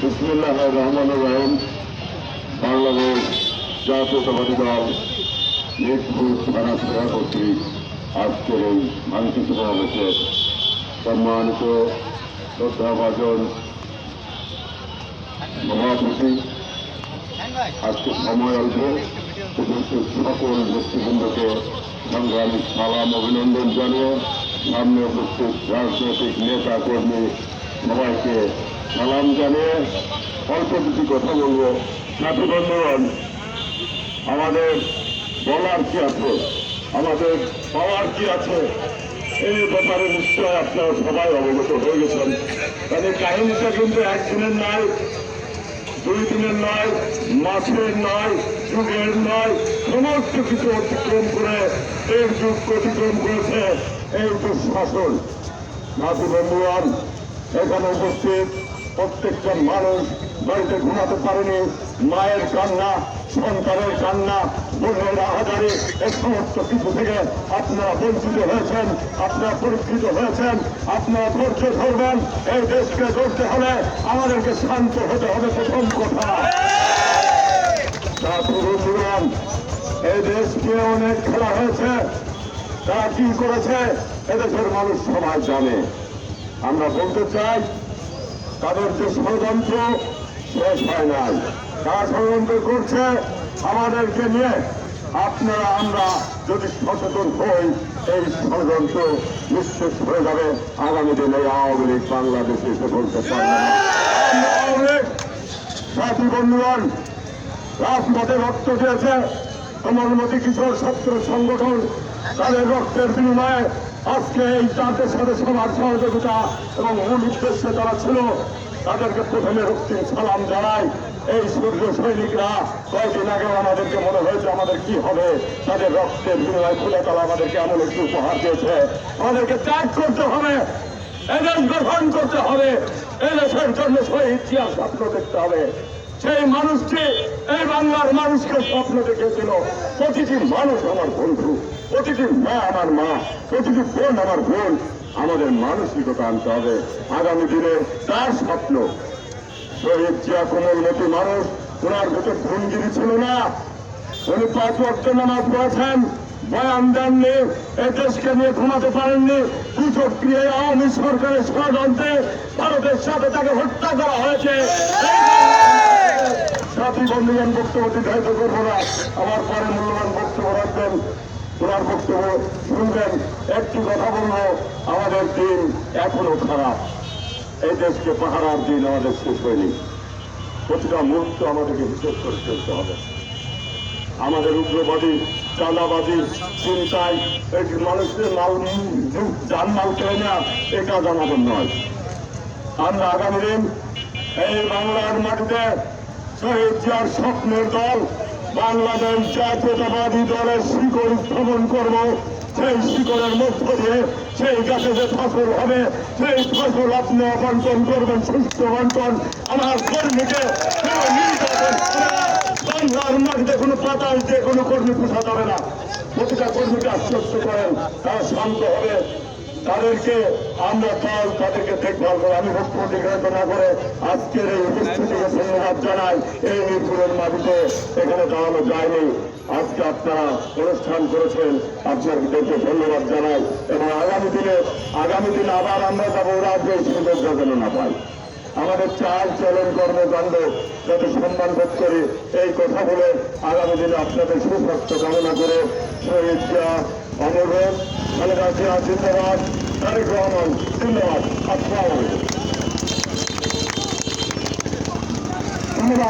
বিসমুল্লাহ রহমান রহিম। বাংলাদেশ জাতীয়তাবাদী দল মিরপুর থানা সভা কর্তৃক আজকের এই মানসিক সমাবেশে সম্মানিত শ্রদ্ধাভাজন সভাপতি আজকে সময় অল্প উপস্থিত সকল ব্যক্তিবৃন্দকে সংগ্রামী সালাম, অভিনন্দন জানিয়ে সামনে উপস্থিত রাজনৈতিক নেতা কর্মী সবাইকে সালাম জানিয়ে অল্প কিছু কথা বলব। সাথী বন্ধুগণ, আমাদের বলার কি আছে? আমাদের পাওয়ার কি আছে? এই ব্যাপারে নিশ্চয় আপনারা সবাই অবগত হয়ে গেছেন। মানে কাহিনীটা কিন্তু একদিনের নয়, দুই দিনের নয়, মাসের নয়, যুগের নয়, সমস্ত কিছু অতিক্রম করে এই যুগ অতিক্রম করেছে এই দুঃশাসন। নাতি বন্ধুগণ এখানে উপস্থিত প্রত্যেকটা মানুষ বাড়িতে ঘুমাতে পারেনি। মায়ের কান্না সন্তানের কান্না, বোনের আহাজারে, এই সমস্ত কিছু থেকে আপনারা বঞ্চিত হয়েছেন, আপনারা পরীক্ষিত হয়েছেন, আপনারা ধৈর্য ধরবেন, এই দেশকে ধরতে হলে আমাদেরকে শান্ত হতে হবে প্রথম কথা। বন্ধুগণ, এই দেশকে অনেক খেলা হয়েছে। তারা কি করেছে? এদেশের মানুষ সবাই জানে। আমরা বলতে চাই, তাদের যে ষড়যন্ত্র শেষ হয় নাই। তারা ষড়যন্ত্র করছে, আমাদেরকে নিয়ে আপনারা, আমরা যদি সচেতন হই, এই ষড়যন্ত্র নিঃশেষ হয়ে যাবে। আগামী দিনে আওয়ামী লীগ বাংলাদেশে এসে বলতে পারবে না। সাথী বন্ধুগণ, রাজপথে রক্ত দিয়েছে কমলমতি কিশোর ছাত্র সংগঠন, তাদের রক্তের বিনিময়ে আজকে এই জাতের সাথে সবার সহযোগিতা এবং মূল উদ্দেশ্যে তারা ছিল, তাদেরকে প্রথমে রক্তিম সালাম জানাই। এই সূর্য সৈনিকরা কয়েকদিন আগে আমাদেরকে মনে হয়েছে আমাদের কি হবে? তাদের রক্তের বিনিময়ে খুলে তারা আমাদেরকে এমন একটু উপহার দিয়েছে। আমাদেরকে ত্যাগ করতে হবে, এদেশ গ্রহণ করতে হবে, এদেশের জন্য শহীদ ইতিহাস স্বপ্ন দেখতে হবে। সেই মানুষটি এই বাংলার মানুষকে স্বপ্ন দেখেছিল। প্রতিটি মানুষ আমার বন্ধু, প্রতিটি মা আমার মা, প্রতিটি বোন আমার বোন। আমাদের মানসিকতা আনতে হবে। আগামী দিনে তার স্বপ্ন, শহীদ জিয়া কোমলমতি মানুষ ওনার ভিতর ভঙ্গিরি ছিল না। উনি পাঁচ ওয়াক্ত নামাজ পড়েছেন। বয়ান দেননি দেশকে নিয়ে ঘুমাতে পারেননি। কুচক্রিয় আওয়ামী সরকারের ষড়যন্ত্রে ভারতের সাথে তাকে হত্যা করা হয়েছে। সাথী বন্ধুগণ, বক্তব্য দীর্ঘায়িত করব না আমার পরে মূল্যবান বক্তব্য রাখবেন। ওনার বক্তব্য শুনবেন। একটি কথা বলব, আমাদের দিন এখনও খারাপ। এই দেশকে পাহারার দিন আমাদের শেষ হয়নি। প্রতিটা মুহূর্ত আমাদেরকে হিসেব করে চলতে হবে। আমাদের উগ্রবাদী, চাঁদাবাদী, চিন্তায় এই মানুষের মাল জানমাল কেড়ে নেওয়া এ কাজ আমাদের নয়। আমরা আগামী দিন এই বাংলার মাটিতে শহীদ জিয়ার স্বপ্নের দল বাংলাদেশ জাতীয়তাবাদী দলের শিকড় স্থাপন করব। সেই শিকড়ের মধ্য দিয়ে সেই গাছে যে ফসল হবে, সেই ফসল আপনি বন্টন করবেন সুস্থ বন্টন আমার কর্মীকে। বাংলার মাটিতে কোনো পাতাল দিয়ে কোনো কর্মী পোষা যাবে না। প্রতিটা কর্মীকে আশ্বস্ত করেন, তারা শান্ত হবে। তাদেরকে আমরা কাল তাদেরকে দেখভাল করে, আমি দীর্ঘায়িত না করে আজকের এই উপস্থিতিকে ধন্যবাদ জানাই। এই মিরপুরের মাটিতে এখানে দাঁড়ানো যায়নি। আজকে আপনারা অনুষ্ঠান করেছেন আপনাদেরকে ধন্যবাদ জানাই এবং আগামী দিনে আগামী দিনে আবার আমরা যাব রাজ্যে, এই সুযোগ যেন না পাই। আমাদের চাল চলন কর্মকাণ্ড যাতে সম্মান বোধ করি, এই কথা বলে আগামী দিনে আপনাদের সুস্বাস্থ্য কামনা করে শহীদ অনুরোধ খালেদা জিয়া জিন্দাবাদ। তারেক রহমান জিন্দাবাদ। আসসালামু আলাইকুম।